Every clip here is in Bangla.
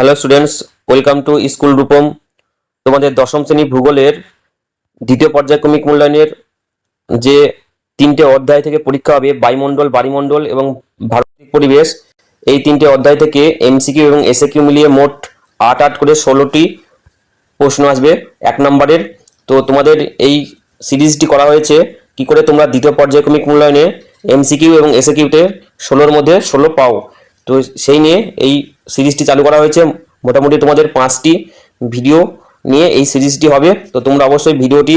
Hello students welcome to school Rupam তোমাদের দশম শ্রেণি ভূগোলের দ্বিতীয় পর্যায়ক্রমিক মূল্যায়নের যে তিনটে অধ্যায় থেকে পরীক্ষা হবে, বায়ুমণ্ডল বাড়িমণ্ডল এবং ভারতিক পরিবেশ, এই তিনটে অধ্যায় থেকে এমসিকিউ এবং এসএকিউ মিলিয়ে মোট আট আট করে ষোলোটি প্রশ্ন আসবে এক নম্বরের। তো তোমাদের এই সিরিজটি করা হয়েছে, কি করে তোমরা দ্বিতীয় পর্যায়ক্রমিক মূল্যায়নে এমসিকিউ এবং এসএকিউতে ষোলোর মধ্যে ষোলো পাও। তো সেই নিয়ে এই সিরিজটি চালু করা হয়েছে। মোটামুটি তোমাদের পাঁচটি ভিডিও নিয়ে এই সিরিজটি হবে। তো তোমরা অবশ্যই ভিডিওটি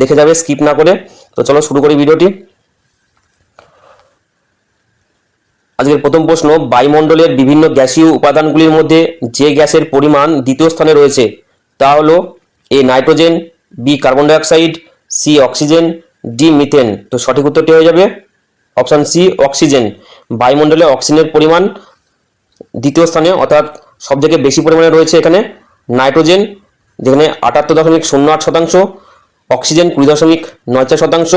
দেখে যাবে, স্কিপ না করে। তো চলো শুরু করি ভিডিওটি। আজকের প্রথম প্রশ্ন, বায়ুমণ্ডলের বিভিন্ন গ্যাসীয় উপাদানগুলির মধ্যে যে গ্যাসের পরিমাণ দ্বিতীয় স্থানে রয়েছে, তা হলো A nitrogen, B carbon dioxide, C oxygen, D methane. তো সঠিক উত্তরটি হয়ে যাবে অপশান সি, অক্সিজেন। বায়ুমণ্ডলে অক্সিজেনের পরিমাণ দ্বিতীয় স্থানে, অর্থাৎ সব থেকে বেশি পরিমাণে রয়েছে এখানে নাইট্রোজেন, যেখানে আটাত্তর দশমিক শূন্য আট শতাংশ, অক্সিজেন কুড়ি দশমিক নয় চার শতাংশ,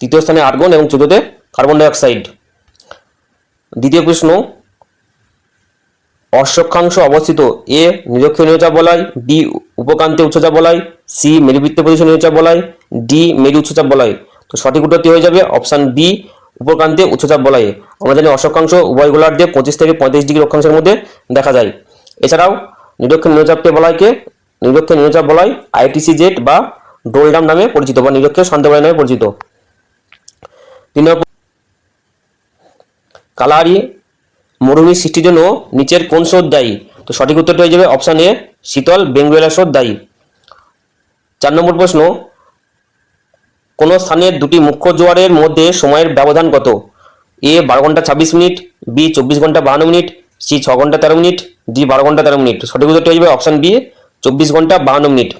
তৃতীয় স্থানে আর্গন এবং চতুর্থে কার্বন ডাইঅক্সাইড। দ্বিতীয় প্রশ্ন, অশ্বক্ষাংশ অবস্থিত এ নিরক্ষীয় নিরচাপ বলয় বি উপকান্তে উচ্চচাপ বলয় সি মেরুবৃত্ত প্রদেশ নিরচাপ বলয় ডি মেরু উচ্চচাপ বলয় তো সঠিক উত্তরটি হয়ে যাবে অপশান বি উপকান্তে উচ্চচাপ বলয়ে। আমরা জানি অশ্বক্ষাংশ উভয় গোলার্ধে পঁচিশ থেকে পঁয়ত্রিশ ডিগ্রি অক্ষাংশের মধ্যে দেখা যায়। এছাড়াও নিরক্ষীয় নিরচাপকে বলয়কে নিরক্ষীয় নিরচাপ বলয় আইটিসি জেট বা ডোলডাম নামে পরিচিত বা নিরক্ষীয় শান্ত বলয় নামে পরিচিত। কালাহারি মরুভূমি সৃষ্টির জন্য নিচের কোন স্রোত দায়ী? তো সঠিক উত্তরটা হয়ে যাবে অপশান এ, শীতল বেঙ্গুয়েলা স্রোত দায়ী। চার নম্বর প্রশ্ন কোন স্থানের দুটি মুখ্য জোয়ারের মধ্যে সময়ের ব্যবধান কত? এ, বারো ঘণ্টা ছাব্বিশ মিনিট, বি, চব্বিশ ঘণ্টা বাহান্ন মিনিট, সি, ছ ঘণ্টা তেরো মিনিট, ডি, বারো ঘণ্টা তেরো মিনিট। সঠিক উত্তরটা হয়ে যাবে অপশান বি, চব্বিশ ঘণ্টা বাহান্ন মিনিট।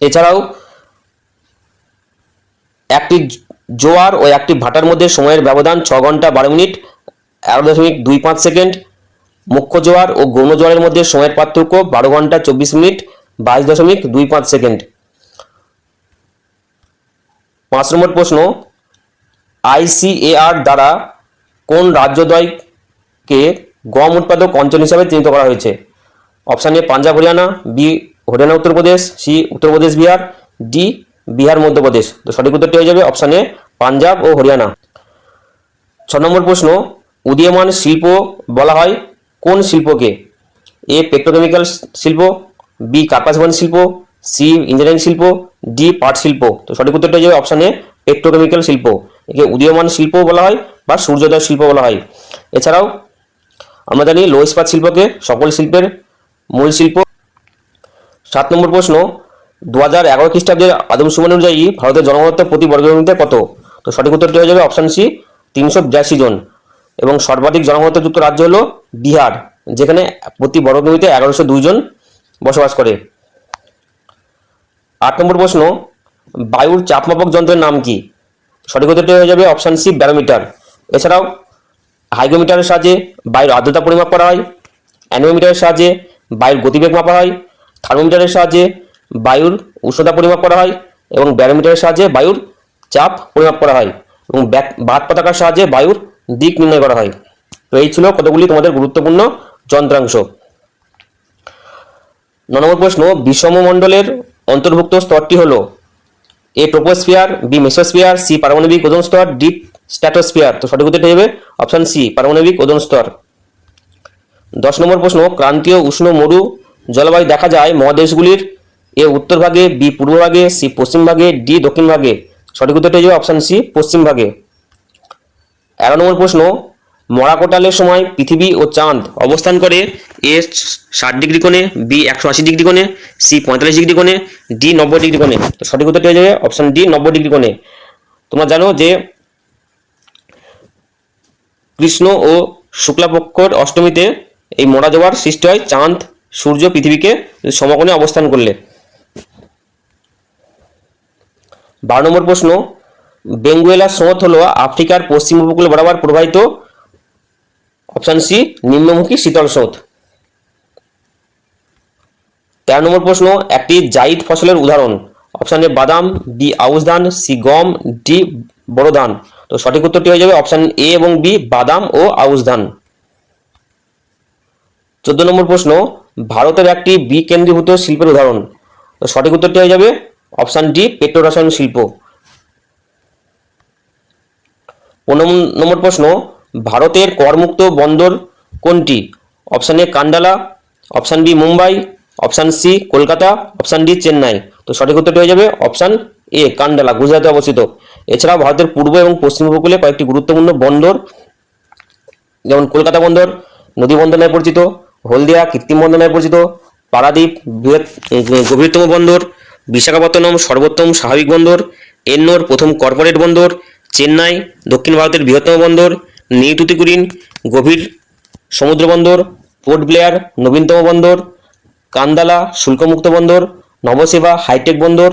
এছাড়াও, একটি জোয়ার ও একটি ভাটার মধ্যে সময়ের ব্যবধান ছ ঘণ্টা বারো মিনিট, এগারো দশমিক দুই পাঁচ সেকেন্ড। মুখ্য জোয়ার ও গৌণ জোয়ারের মধ্যে সময়ের পার্থক্য বারো ঘণ্টা চব্বিশ মিনিট, বাইশ দশমিক দুই পাঁচ সেকেন্ড। পাঁচ নম্বর প্রশ্ন আইসিএআর দ্বারা কোন রাজ্যদ্বয়কে গম উৎপাদক অঞ্চল হিসাবে চিহ্নিত করা হয়েছে? Option A Punjab, Haryana, B Haryana, Uttar Pradesh, C Uttar Pradesh, Bihar, D Bihar, Madhya Pradesh. তো সঠিক উত্তরটি হয়ে যাবে অপশান এ পাঞ্জাব ও হরিয়ানা। ছ নম্বর প্রশ্ন, উদীয়মান শিল্প বলা হয় কোন শিল্পকে? এ পেট্রোকেমিক্যাল শিল্প, বি কার্পাসবান শিল্প, সি ইঞ্জিনিয়ারিং শিল্প ডি পাট শিল্প। তো সঠিক উত্তরটা হয়ে যাবে অপশান পেট্রোকেমিক্যাল শিল্প, একে উদীয়মান শিল্প বলা হয় বা সূর্যোদয় শিল্প বলা হয়। এছাড়াও আমরা জানি লো ইস্পাত শিল্পকে সকল শিল্পের মূল শিল্প। সাত নম্বর প্রশ্ন দু হাজার এগারো খ্রিস্টাব্দের আদমশুমানি অনুযায়ী ভারতের জনঘনত্ব প্রতি বর্গকিলোমিটার কত? তো সঠিক উত্তরটি হয়ে যাবে অপশান সি তিনশো বিরাশি জন। এবং সর্বাধিক জনঘনত্বযুক্ত রাজ্য হলো বিহার, যেখানে প্রতি বর্গকিলোমিটার এগারোশো দুই জন বসবাস করে। আট নম্বর প্রশ্ন, বায়ুর চাপমাপক যন্ত্রের নাম কি? সঠিক উত্তরটি হয়ে যাবে অপশান সি ব্যারোমিটার এছাড়াও হাইগ্রোমিটারের সাহায্যে বায়ুর আর্দ্রতা পরিমাপ করা হয় অ্যানোমিটারের সাহায্যে বায়ুর গতিবেগ মাপা হয় থার্মোমিটারের সাহায্যে বায়ুর উষ্ণতা পরিমাপ করা হয় এবং ব্যারোমিটারের সাহায্যে বায়ুর চাপ পরিমাপ করা হয় এবং বাত পতাকার সাহায্যে বায়ুর দিক নির্ণয় করা হয়। তো এই ছিল কতগুলি তোমাদের গুরুত্বপূর্ণ যন্ত্রাংশ। ন নম্বর প্রশ্ন, বিষমমণ্ডলের অন্তর্ভুক্ত স্তরটি হলো A troposphere B mesosphere C পারমাণবিক ওজন স্তর ডিপ স্ট্যাটোস্ফিয়ার তো সঠিক উত্তরটি হবে অপশন সি পারমাণবিক ওজন স্তর। দশ নম্বর প্রশ্ন, ক্রান্তীয় উষ্ণ মরু জলবায়ু দেখা যায় মহাদেশগুলির। এ উত্তর ভাগে বি পূর্ব ভাগে সি পশ্চিম ভাগে ডি দক্ষিণ ভাগে। সঠিক উত্তরটি যাবে অপশন সি পশ্চিম ভাগে। এগারো নম্বর প্রশ্ন মরাকোটালের সময় পৃথিবী ও চাঁদ অবস্থান করে। এ ষাট ডিগ্রি কোণে, বি একশো আশি ডিগ্রি কোণে, সি পঁয়তাল্লিশ ডিগ্রি কোণে, ডি নব্বই ডিগ্রি কোণে। তো সঠিক উত্তরটি হয়ে যাবে অপশন ডি, নব্বই ডিগ্রি কোণে। তোমরা জানো যে কৃষ্ণ ও শুক্লাপক্ষর অষ্টমীতে এই মরা যাওয়ার সৃষ্টি হয় চাঁদ, সূর্য পৃথিবীকে সমকোণে অবস্থান করলে। বারো নম্বর প্রশ্ন বেঙ্গুয়েলা স্রোত হলো আফ্রিকার পশ্চিম উপকূল বরাবর প্রবাহিত অপশান সি, নিম্নমুখী শীতল স্রোত। তেরো নম্বর প্রশ্ন, একটি জাইদ ফসলের উদাহরণ। অপশান এ বাদাম, বি আউশ ধান, সি গম, ডি বড় ধান। তো সঠিক উত্তরটি হয়ে যাবে অপশান এ এবং বি, বাদাম ও আউশ ধান। চোদ্দ নম্বর প্রশ্ন, ভারতের একটি বিকেন্দ্রীভূত শিল্পের উদাহরণ। তো সঠিক উত্তরটি হয়ে যাবে অপশান ডি পেট্রো রসায়ন শিল্প। পনেরো নম্বর প্রশ্ন ভারতের করমুক্ত বন্দর কোনটি? Option A Kandla, option B Mumbai, option C Kolkata, option D Chennai. তো সঠিক উত্তরটি হয়ে যাবে অপশান এ কান্ডালা, গুজরাটে অবস্থিত। এছাড়াও ভারতের পূর্ব এবং পশ্চিম উপকূলে কয়েকটি গুরুত্বপূর্ণ বন্দর, যেমন কলকাতা বন্দর, নদী বন্দর নামে পরিচিত, হলদিয়া কৃত্রিম বন্দর নামে পরিচিত, পারাদ্বীপ, বৃহৎ গভীরতম বন্দর, বিশাখাপত্তনম সর্বোত্তম স্বাভাবিক বন্দর, এন্নোর প্রথম কর্পোরেট বন্দর, চেন্নাই, দক্ষিণ ভারতের বৃহত্তম বন্দর নিউ তুতিকুরিন গভীর সমুদ্র বন্দর, পোর্ট ব্লেয়ার, নবীনতম বন্দর, কান্দালা, শুল্কমুক্ত বন্দর, নবসেবা, হাইটেক বন্দর,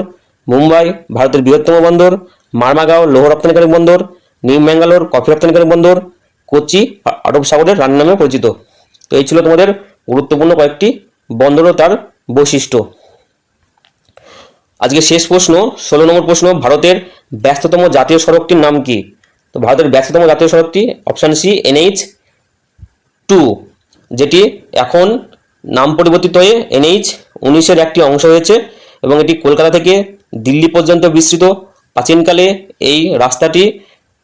মুম্বাই, ভারতের বৃহত্তম বন্দর, মারমাগাঁও, লৌহ রপ্তানিকারী বন্দর, নিউ ম্যাঙ্গালোর, কফি রপ্তানিকারী বন্দর, কোচি আরব সাগরের রানী নামে পরিচিত। তো এই ছিল তোমাদের গুরুত্বপূর্ণ কয়েকটি বন্দর ও তার বৈশিষ্ট্য। আজকে শেষ প্রশ্ন, ষোলো নম্বর প্রশ্ন, ভারতের ব্যস্ততম জাতীয় সড়কটির নাম কি? তো ভারতের ব্যস্ততম জাতীয় সড়কটি অপশান সি এনএইচ টু যেটি এখন নাম পরিবর্তিত হয়ে এনএইচ উনিশের একটি অংশ হয়েছে এবং এটি কলকাতা থেকে দিল্লি পর্যন্ত বিস্তৃত। প্রাচীনকালে এই রাস্তাটি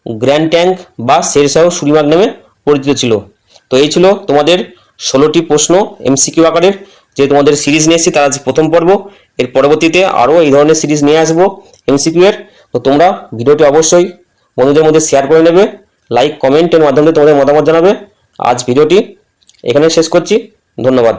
গ্র্যান্ড ট্যাঙ্ক বা শেরশাহ সুরিমাগ নামে পরিচিত ছিল। তো এই ছিল তোমাদের ষোলোটি প্রশ্ন এমসিকিউ আকারের। যে তোমাদের সিরিজ নিয়ে এসেছি, তার আজ প্রথম পর্ব। এর পরবর্তীতে আরও এই ধরনের সিরিজ নিয়ে আসব এমসিকিউ এর। তো তোমরা ভিডিওটি অবশ্যই বন্ধুদের মধ্যে শেয়ার করে নেবে লাইক কমেন্টের মাধ্যমে তোমাদের মতামত জানাবে। আজ ভিডিওটি এখানে শেষ করছি। ধন্যবাদ।